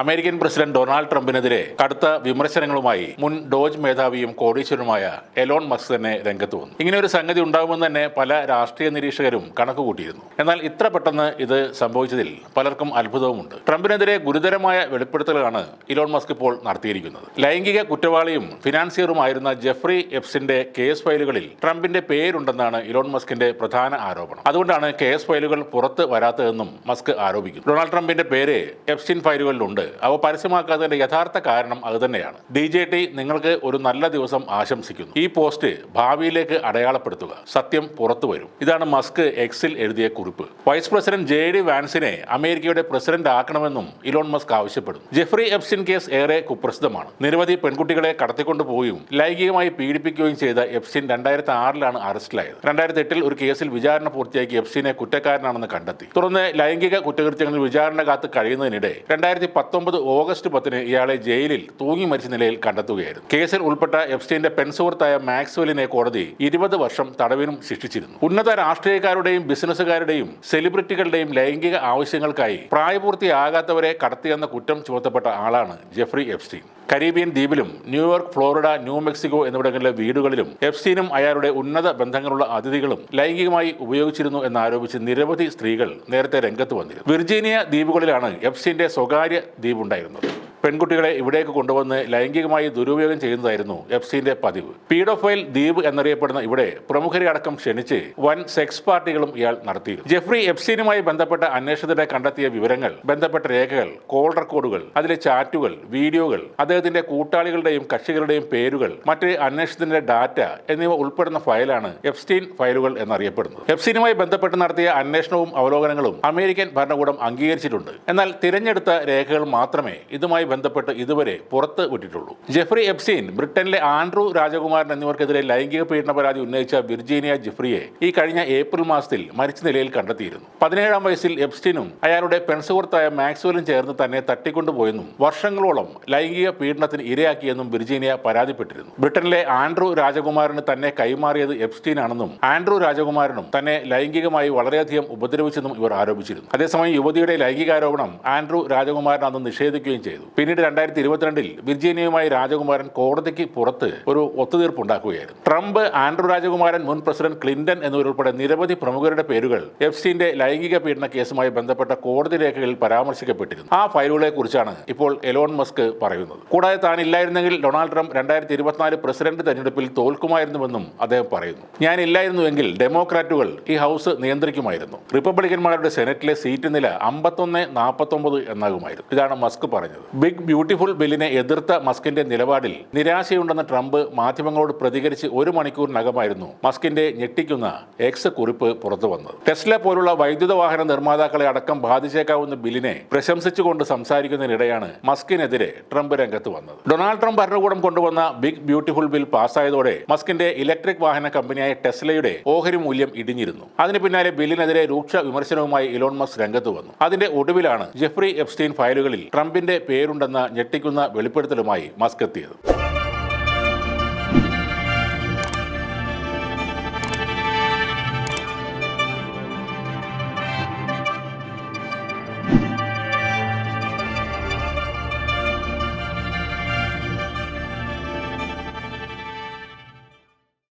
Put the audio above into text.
American president Donald ട്രംപിനെതിരെ കടുത്ത വിമർശനങ്ങളുമായി മുൻ Doge മേധാവിയും കോടീശ്വരനുമായ എലോൺ മസ്ക് തന്നെ രംഗത്ത് വന്നു. ഇങ്ങനെ ഒരു സംഗതി ഉണ്ടാകുമെന്ന് തന്നെ പല രാഷ്ട്രീയ നിരീക്ഷകരും കണക്കുകൂട്ടിയിരുന്നു. എന്നാൽ ഇത്ര പെട്ടെന്ന് ഇത് സംഭവിച്ചതിൽ പലർക്കും അത്ഭുതവുമുണ്ട്. ട്രംപിനെതിരെ ഗുരുതരമായ വെളിപ്പെടുത്തലുകളാണ് ഇലോൺ മസ്ക് ഇപ്പോൾ നടത്തിയിരിക്കുന്നത്. ലൈംഗിക കുറ്റവാളിയും ഫിനാൻസിയറുമായിരുന്ന ജെഫ്രി എപ്സിന്റെ കേസ് ഫയലുകളിൽ ട്രംപിന്റെ പേരുണ്ടെന്നാണ് ഇലോൺ മസ്കിന്റെ പ്രധാന ആരോപണം. അതുകൊണ്ടാണ് കേസ് ഫയലുകൾ പുറത്ത് വരാത്തതെന്നും മസ്ക് ആരോപിക്കുന്നു. ഡൊണാൾഡ് ട്രംപിന്റെ പേര് എപ്സിൻ ഫയലുകളിലുണ്ട്. അവ പരസ്യമാക്കാത്തതിന്റെ യഥാർത്ഥ കാരണം അത് തന്നെയാണ്. ഡി ജെ ടി നിങ്ങൾക്ക് ഒരു നല്ല ദിവസം ആശംസിക്കുന്നു. ഈ പോസ്റ്റ് ഭാവിയിലേക്ക് അടയാളപ്പെടുത്തുക. സത്യം പുറത്തു വരും. ഇതാണ് മസ്ക് എക്സിൽ എഴുതിയ കുറിപ്പ്. വൈസ് പ്രസിഡന്റ് ജെ ഡി വാൻസിനെ അമേരിക്കയുടെ പ്രസിഡന്റ് ആക്കണമെന്നും ഇലോൺ മസ്ക് ആവശ്യപ്പെടുന്നു. ജെഫ്രി എപ്സിൻ കേസ് ഏറെ കുപ്രസിദ്ധമാണ്. നിരവധി പെൺകുട്ടികളെ കടത്തിക്കൊണ്ടുപോവുകയും ലൈംഗികമായി പീഡിപ്പിക്കുകയും ചെയ്ത എപ്സിൻ രണ്ടായിരത്തി ആറിലാണ് അറസ്റ്റിലായത്. രണ്ടായിരത്തി എട്ടിൽ ഒരു കേസിൽ വിചാരണ പൂർത്തിയാക്കി എപ്സിനെ കുറ്റക്കാരനാണെന്ന് കണ്ടെത്തി. തുടർന്ന് ലൈംഗിക കുറ്റകൃത്യങ്ങളിൽ വിചാരണ കാത്ത് കഴിയുന്നതിനിടെ രണ്ടായിരത്തി പത്തൊമ്പത് ഓഗസ്റ്റ് പത്തിന് ഇയാളെ ജയിലിൽ തൂങ്ങി മരിച്ച നിലയിൽ കണ്ടെത്തുകയായിരുന്നു. കേസിൽ ഉൾപ്പെട്ട എഫ്സ്റ്റീന്റെ പെൺസുഹൃത്തായ മാക്സ്വെലിനെ കോടതി ഇരുപത് വർഷം തടവിനും ശിക്ഷിച്ചിരുന്നു. ഉന്നത രാഷ്ട്രീയക്കാരുടെയും ബിസിനസ്സുകാരുടെയും സെലിബ്രിറ്റികളുടെയും ലൈംഗിക ആവശ്യങ്ങൾക്കായി പ്രായപൂർത്തിയാകാത്തവരെ കടത്തിയെന്ന കുറ്റം ചുമത്തപ്പെട്ട ആളാണ് Jeffrey Epstein Caribbean ദ്വീപിലും New York Florida New Mexico എന്നിവിടങ്ങളിലെ വീടുകളിലും എഫ്സ്റ്റീനും അയാളുടെ ഉന്നത ബന്ധങ്ങളുള്ള അതിഥികളും ലൈംഗികമായി ഉപയോഗിച്ചിരുന്നു എന്നാരോപിച്ച് നിരവധി സ്ത്രീകൾ നേരത്തെ രംഗത്ത് വന്നിരുന്നു. വിർജീനിയ ദ്വീപുകളിലാണ് എഫ്സ്റ്റീന്റെ സ്വകാര്യ ദ്വീപുണ്ടായിരുന്നത് പെൺകുട്ടികളെ ഇവിടേക്ക് കൊണ്ടുവന്ന് ലൈംഗികമായി ദുരുപയോഗം ചെയ്യുന്നതായിരുന്നു എഫ്സിന്റെ പതിവ്. പീഡോഫൈൽ ദ്വീപ് എന്നറിയപ്പെടുന്ന ഇവിടെ പ്രമുഖരെ അടക്കം ക്ഷണിച്ച് വൻ സെക്സ് പാർട്ടികളും ഇയാൾ നടത്തിയിരുന്നു. ജെഫ്രി എഫ്സീനുമായി ബന്ധപ്പെട്ട അന്വേഷണത്തിനിടെ കണ്ടെത്തിയ വിവരങ്ങൾ ബന്ധപ്പെട്ട രേഖകൾ കോൾ റെക്കോർഡുകൾ അതിലെ ചാറ്റുകൾ വീഡിയോകൾ അദ്ദേഹത്തിന്റെ കൂട്ടാളികളുടെയും കക്ഷികളുടെയും പേരുകൾ മറ്റ് അന്വേഷണത്തിന്റെ ഡാറ്റ എന്നിവ ഉൾപ്പെടുന്ന ഫയലാണ് എഫ്സ്റ്റീൻ ഫയലുകൾ എന്നറിയപ്പെടുന്നത്. എഫ്സ്റ്റീനുമായി ബന്ധപ്പെട്ട് നടത്തിയ അന്വേഷണവും അവലോകനങ്ങളും അമേരിക്കൻ ഭരണകൂടം അംഗീകരിച്ചിട്ടുണ്ട്. എന്നാൽ തിരഞ്ഞെടുത്ത രേഖകൾ മാത്രമേ ഇതുമായി ബന്ധപ്പെട്ട് ഇതുവരെ പുറത്ത് വിട്ടിട്ടുള്ളൂ. ജെഫ്രി എഫ്സീൻ ബ്രിട്ടനിലെ ആൻഡ്രൂ രാജകുമാരൻ എന്നിവർക്കെതിരെ ലൈംഗിക പീഡന പരാതി ഉന്നയിച്ച വിർജീനിയ ജെഫ്രിയെ ഈ കഴിഞ്ഞ ഏപ്രിൽ മാസത്തിൽ മരിച്ച നിലയിൽ കണ്ടെത്തിയിരുന്നു. പതിനേഴാം വയസ്സിൽ എപ്സ്റ്റീനും അയാളുടെ പെൺസുഹൃത്തായ മാക്സ്വലും ചേർന്ന് തന്നെ തട്ടിക്കൊണ്ടുപോയെന്നും വർഷങ്ങളോളം ലൈംഗിക പീഡനത്തിന് ഇരയാക്കിയെന്നും വിർജീനിയ പരാതിപ്പെട്ടിരുന്നു. ബ്രിട്ടനിലെ ആൻഡ്രൂ രാജകുമാരന് തന്നെ കൈമാറിയത് എഫ്സ്റ്റീൻ ആണെന്നും ആൻഡ്രൂ രാജകുമാരനും തന്നെ ലൈംഗികമായി വളരെയധികം ഉപദ്രവിച്ചെന്നും ഇവർ ആരോപിച്ചിരുന്നു. അതേസമയം യുവതിയുടെ ലൈംഗികാരോപണം ആൻഡ്രൂ രാജകുമാരൻ അന്ന് നിഷേധിക്കുകയും ചെയ്തു. പിന്നീട് രണ്ടായിരത്തി ഇരുപത്തിരണ്ടിൽ വിർജീനിയയുമായി രാജകുമാരൻ കോടതിക്ക് പുറത്ത് ഒരു ഒത്തുതീർപ്പുണ്ടാക്കുകയായിരുന്നു ട്രംപ് ആൻഡ്രൂ രാജകുമാരൻ മുൻ പ്രസിഡന്റ് ക്ലിന്റൺ എന്നിവരുൾപ്പെടെ നിരവധി പ്രമുഖരുടെ പേരുകൾ എഫ്സ്റ്റീന്റെ ലൈംഗിക പീഡന കേസുമായി ബന്ധപ്പെട്ട കോടതി രേഖകളിൽ പരാമർശിക്കപ്പെട്ടിരുന്നു. ആ ഫയലുകളെ കുറിച്ചാണ് ഇപ്പോൾ എലോൺ മസ്ക് പറയുന്നത്. കൂടാതെ താൻ ഇല്ലായിരുന്നെങ്കിൽ ഡൊണാൾഡ് ട്രംപ് രണ്ടായിരത്തി ഇരുപത്തിനാല് പ്രസിഡന്റ് തെരഞ്ഞെടുപ്പിൽ തോൽക്കുമായിരുന്നുവെന്നും അദ്ദേഹം പറയുന്നു. ഞാൻ ഇല്ലായിരുന്നുവെങ്കിൽ ഡെമോക്രാറ്റുകൾ ഈ ഹൗസ് നിയന്ത്രിക്കുമായിരുന്നു. റിപ്പബ്ലിക്കന്മാരുടെ സെനറ്റിലെ സീറ്റ് നില അമ്പത്തൊന്ന് നാൽപ്പത്തൊമ്പത് എന്നാകുമായിരുന്നു. ഇതാണ് മസ്ക് പറഞ്ഞത്. ബിഗ് ബ്യൂട്ടിഫുൾ ബില്ലിനെ എതിർത്ത മസ്കിന്റെ നിലപാടിൽ നിരാശയുണ്ടെന്ന ട്രംപ് മാധ്യമങ്ങളോട് പ്രതികരിച്ച് ഒരു മണിക്കൂറിനകമായിരുന്നു മസ്കിന്റെ ഞെട്ടിക്കുന്ന എക്സ് കുറിപ്പ് പുറത്തു വന്നത്. ടെസ്ല പോലുള്ള വൈദ്യുത വാഹന നിർമ്മാതാക്കളെ അടക്കം ബാധിച്ചേക്കാവുന്ന ബില്ലിനെ പ്രശംസിച്ചുകൊണ്ട് സംസാരിക്കുന്നതിനിടെയാണ് മസ്കിനെതിരെ ട്രംപ് രംഗത്ത് വന്നത്. ഡൊണാൾഡ് ട്രംപ് ഭരണകൂടം കൊണ്ടുവന്ന ബിഗ് ബ്യൂട്ടിഫുൾ ബിൽ പാസ്സായതോടെ മസ്കിന്റെ ഇലക്ട്രിക് വാഹന കമ്പനിയായ ടെസ്ലയുടെ ഓഹരി മൂല്യം ഇടിഞ്ഞിരുന്നു. അതിന് പിന്നാലെ ബില്ലിനെതിരെ രൂക്ഷ വിമർശനവുമായി ഇലോൺ മസ്ക് രംഗത്ത് വന്നു. അതിന്റെ ഒടുവിലാണ് ജെഫ്രി എഫ്സ്റ്റീൻ ഫയലുകളിൽ ട്രംപിന്റെ പേരുണ്ടെന്ന ഞെട്ടിക്കുന്ന വെളിപ്പെടുത്തലുമായി മസ്ക് എത്തിയത്.